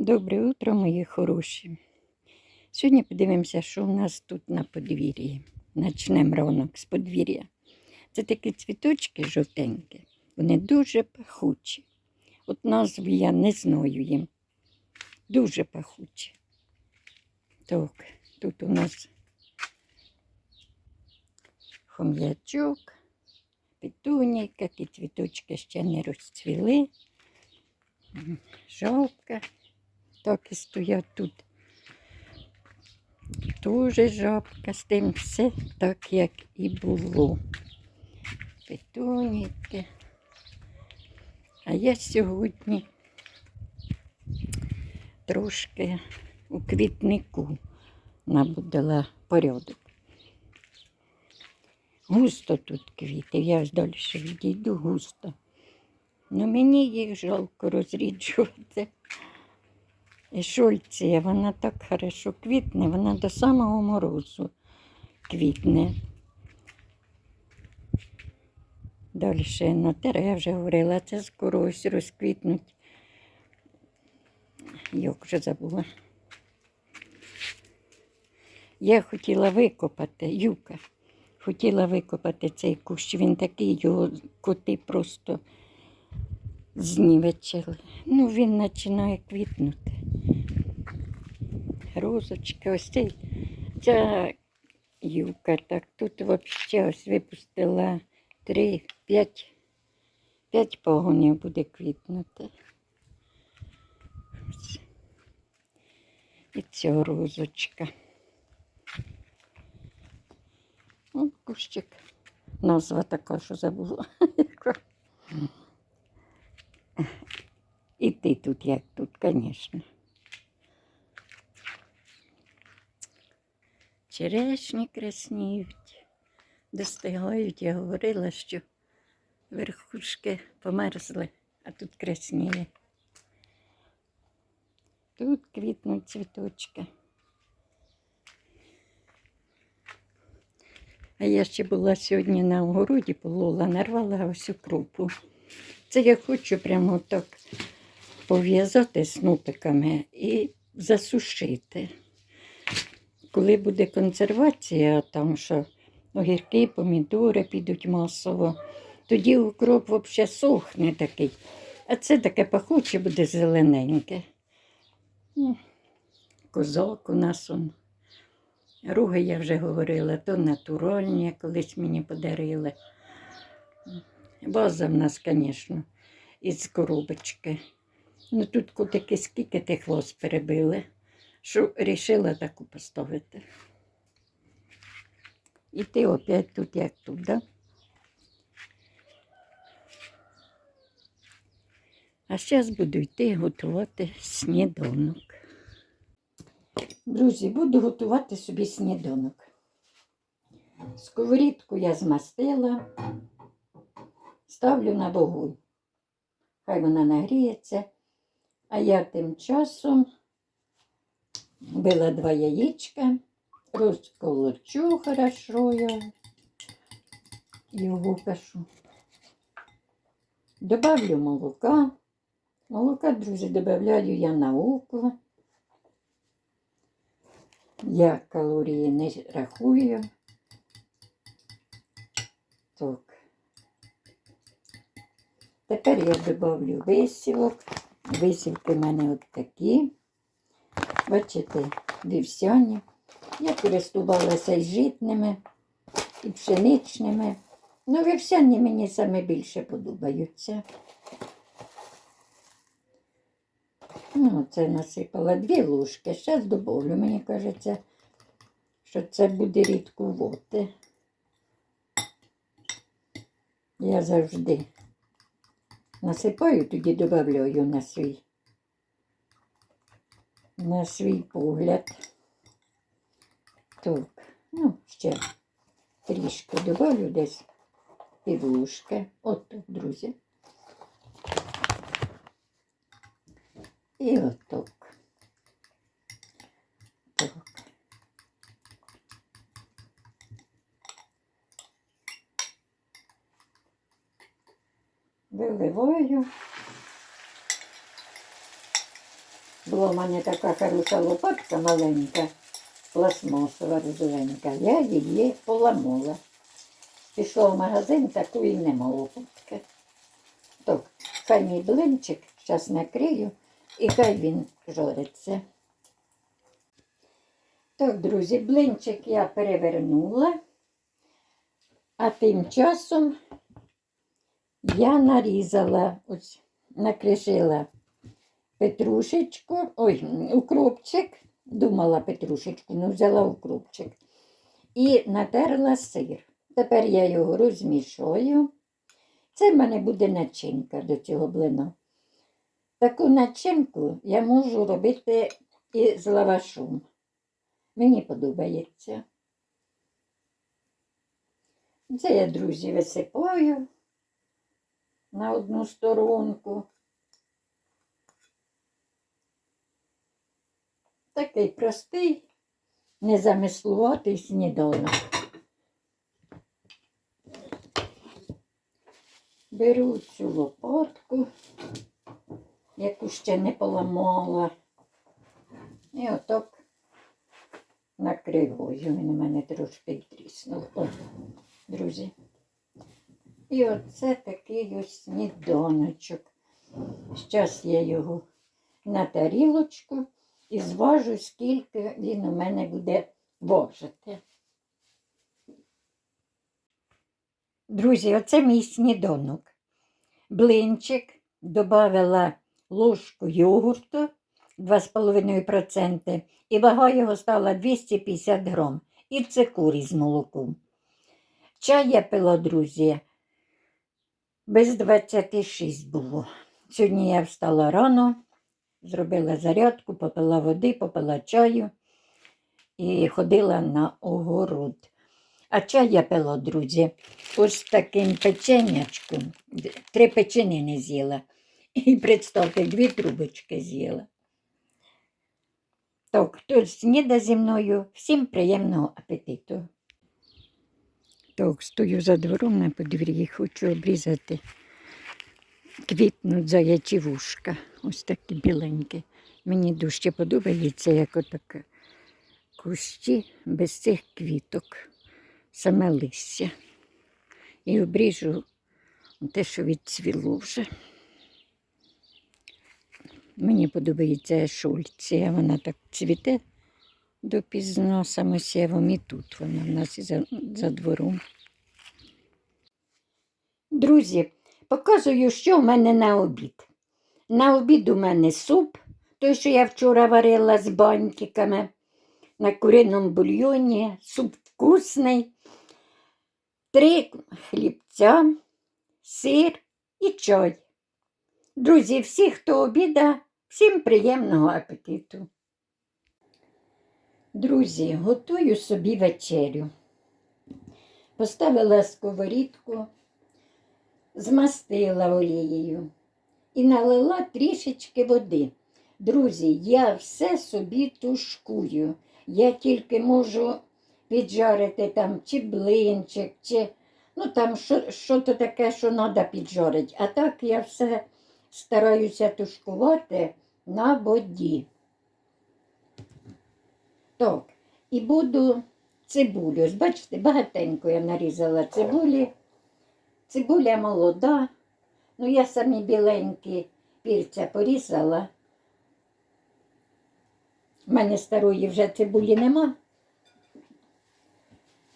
Добре утро, мої хороші. Сьогодні подивимося, що у нас тут на подвір'ї. Начнемо ранок з подвір'я. Це такі цвіточки жовтенькі, вони дуже пахучі. От назву я не знаю їм. Дуже пахучі. Так, тут у нас хом'ячок, петунійка, ті цвіточки ще не розцвіли. М, Жовка. Так і стоять тут. Дуже жабка з тим все так, як і було. Петуніки. А я сьогодні трошки у квітнику набудила порядок. Густо тут квіти, я ж далі відійду густо. Ну мені їх жалко розріджувати. І шольція, вона так хорошо квітне, вона до самого морозу квітне. Далі на я вже говорила, це скоро ось розквітнуть. Як вже забула. Я хотіла викопати, юка, хотіла викопати цей кущ. Він такий, його коти просто знівечили. Ну, він починає квітнути. Розочки, ось цей, ця юка, так тут взагалі ось випустила три, п'ять, п'ять погонів буде квітнути. І ця розочка. О, кущик. Назва така, що забула. І ти тут як тут, звісно. Черешні красніють, достигають. Я говорила, що верхушки померзли, а тут красніє. Тут квітнуть цвіточки. А я ще була сьогодні на огороді, полола, нарвала ось укропу. Це я хочу прямо так пов'язати снупиками і засушити. Коли буде консервація, там що огірки, помідори підуть масово, тоді укроп взагалі сохне такий. А це таке пахуче буде зелененьке. Ну, Козак у нас он. Руги я вже говорила, то натуральні, колись мені подарили. База в нас, звісно, із коробочки. Ну тут котики скільки тих воз перебили, що вирішила таку поставити. І ти опять тут, як тут, да? А зараз буду йти готувати сніданок. Друзі, буду готувати собі сніданок. Сковорідку я змастила, ставлю на вогонь. Хай вона нагріється. А я тим часом била два яєчка, розколочу хорошо я його кашу. Добавлю молока. Молока, друзі, додаю я на око. Я калорії не рахую. Так. Тепер я додавлю висівок. Висівки в мене от такі. Бачите, вівсяні. Я користувалася і житними, і пшеничними. Ну, вівсяні мені саме більше подобаються. Ну, це насипала дві ложки. Зараз добавлю. Мені кажеться, що це буде рідкувати. Я завжди насипаю, тоді додаю на свій, на свій погляд. Так, ну, ще трішки додаю десь півлушки. От так, друзі. І отак. Так. В мене така хороша лопатка маленька, пластмасова розовенька. Я її поламала. Пішла в магазин, такої нема лопатки. Так, хай мій блинчик, зараз накрию, і хай він жориться. Так, друзі, блинчик я перевернула, а тим часом я нарізала, ось накришила петрушечку, ой, укропчик, думала петрушечку, ну взяла укропчик. І натерла сир. Тепер я його розмішую. Це в мене буде начинка до цього блина. Таку начинку я можу робити і з лавашом. Мені подобається. Це я, друзі, висипаю на одну сторонку. Такий простий, незамислуватий сніданок. Беру цю лопатку, яку ще не поламала. І отак накриваю. Він у мене трошки тріснув. О, друзі. І оце такий ось сніданочок. Зараз я його на тарілочку і зважу, скільки він у мене буде важити. Друзі, оце мій сніданок. Блинчик додала ложку йогурту 2,5% і вага його стала 250 грам. І цикорій з молоком. Чай я пила, друзі, без 26 було. Сьогодні я встала рано, зробила зарядку, попила води, попила чаю і ходила на огород. А чай я пила, друзі, ось таким печенячком. Три печені не з'їла. І представте, дві трубочки з'їла. Так, хто сніда зі мною, всім приємного апетиту. Так, стою за двором на подвір'ї, хочу обрізати. Квітнуть заячі вушка. Ось такі біленькі. Мені дуже подобається, як отаке кущі без цих квіток, саме листя. І обріжу те, що відцвіло вже. Мені подобається шульція, вона так цвіте допізно самосєвом і тут вона в нас за, за двором. Друзі, показую, що в мене на обід. На обід у мене суп, той, що я вчора варила з банькиками на куриному бульйоні, суп вкусний, три хлібця, сир і чай. Друзі, всі, хто обіда, всім приємного апетиту. Друзі, готую собі вечерю. Поставила сковорідку, змастила олією і налила трішечки води. Друзі, я все собі тушкую. Я тільки можу піджарити там чи блинчик, чи ну там що, що то таке, що треба піджарити. А так я все стараюся тушкувати на воді. Так, і буду цибулю. Бачите, багатенько я нарізала цибулі. Цибуля молода. Ну, я самі біленькі пільця порізала. У мене старої вже цибулі нема.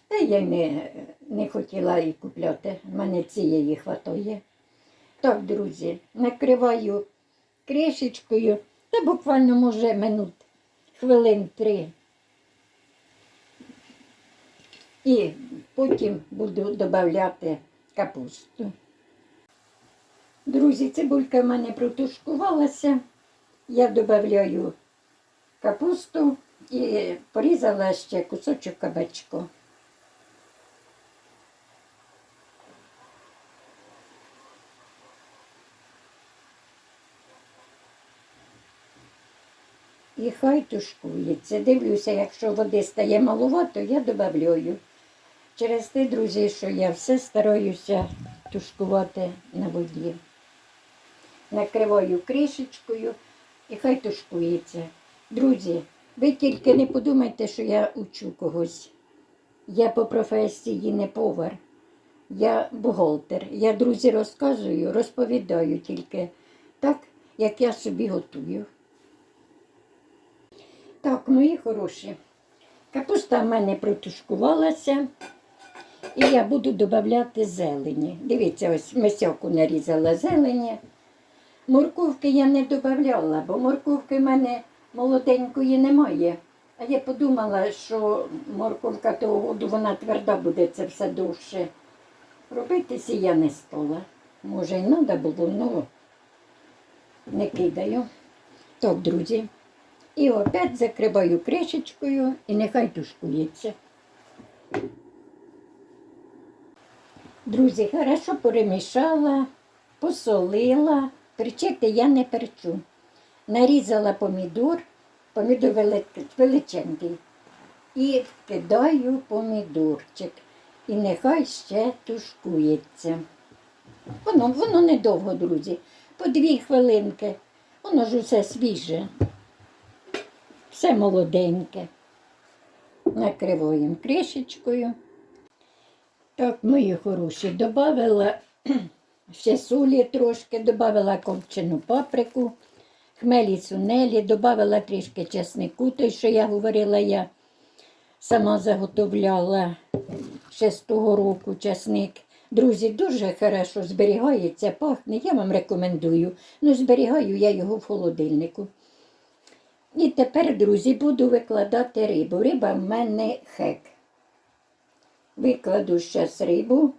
Та я не, не хотіла її купляти. У мене цієї хватає. Так, друзі, накриваю кришечкою, та буквально, може, минут хвилин три. І потім буду додавати капусту. Друзі, цибулька в мене протушкувалася. Я додаю капусту і порізала ще кусочок кабачку. І хай тушкується. Дивлюся, якщо води стає маловато, я додаю. Через те, друзі, що я все стараюся тушкувати на воді. Накриваю кришечкою, і хай тушкується. Друзі, ви тільки не подумайте, що я учу когось. Я по професії не повар, я бухгалтер. Я друзі розказую, розповідаю тільки так, як я собі готую. Так, мої хороші. Капуста в мене протушкувалася. І я буду додавати зелені. Дивіться, ось мисяку нарізала зелені. Морковки я не додавала, бо морковки в мене молоденької немає. А я подумала, що морковка того году вона тверда буде це все довше. Робитися я не стала. Може, й треба було, ну не кидаю. Так, друзі. І опять закриваю кришечкою і нехай тушкується. Друзі, хорошо перемішала, посолила. Перчити я не перчу. Нарізала помідор, помідор величенький. І вкидаю помідорчик. І нехай ще тушкується. Воно, воно недовго, друзі. По дві хвилинки. Воно ж усе свіже. Все молоденьке. Накриваємо кришечкою. Так, мої хороші, додавала ще солі трошки, додавала копчену паприку, хмелі сунелі, додавала трішки чеснику, той, що я говорила, я сама заготовляла ще з того року чесник. Друзі, дуже хорошо зберігається, пахне, я вам рекомендую. Ну, зберігаю я його в холодильнику. І тепер, друзі, буду викладати рибу. Риба в мене хек. Викладу зараз рибу,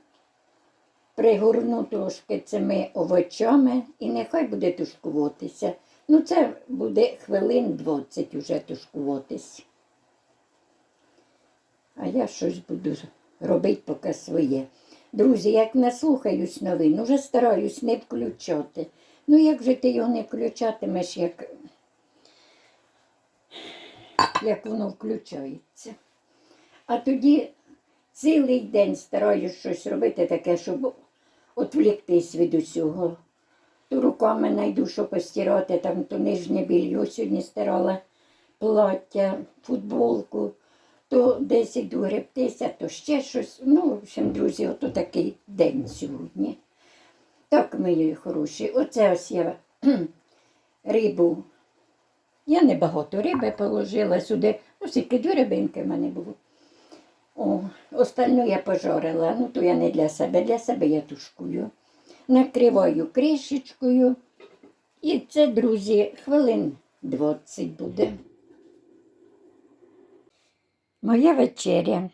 пригорну трошки цими овочами і нехай буде тушкуватися. Ну, це буде хвилин 20 уже тушкуватись. А я щось буду робити поки своє. Друзі, як наслухаюсь новин, уже стараюсь не включати. Ну, як же ти його не включатимеш, як, як воно включається. А тоді цілий день стараюсь щось робити таке, щоб відвліктись від усього. То руками знайду, що постирати, там то нижнє білье сьогодні стирала плаття, футболку, то десь іду гребтися, то ще щось. Ну, в общем, друзі, ото такий день сьогодні. Так, мої хороші, оце ось я рибу. Я не багато риби положила сюди. Ну, скільки дві рибинки в мене було. О, остальну я пожарила, ну то я не для себе, для себе я тушкую. Накриваю кришечкою. І це, друзі, хвилин 20 буде. Моя вечеря.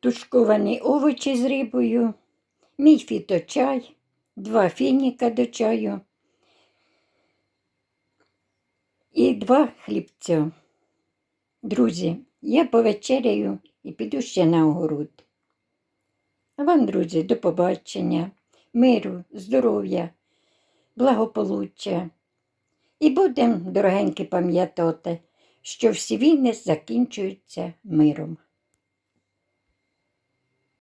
Тушковані овочі з рибою, мій фіточай, два фініка до чаю і два хлібця. Друзі, я повечеряю і піду ще на огород. А вам, друзі, до побачення, миру, здоров'я, благополуччя. І будемо, дорогенькі, пам'ятати, що всі війни закінчуються миром.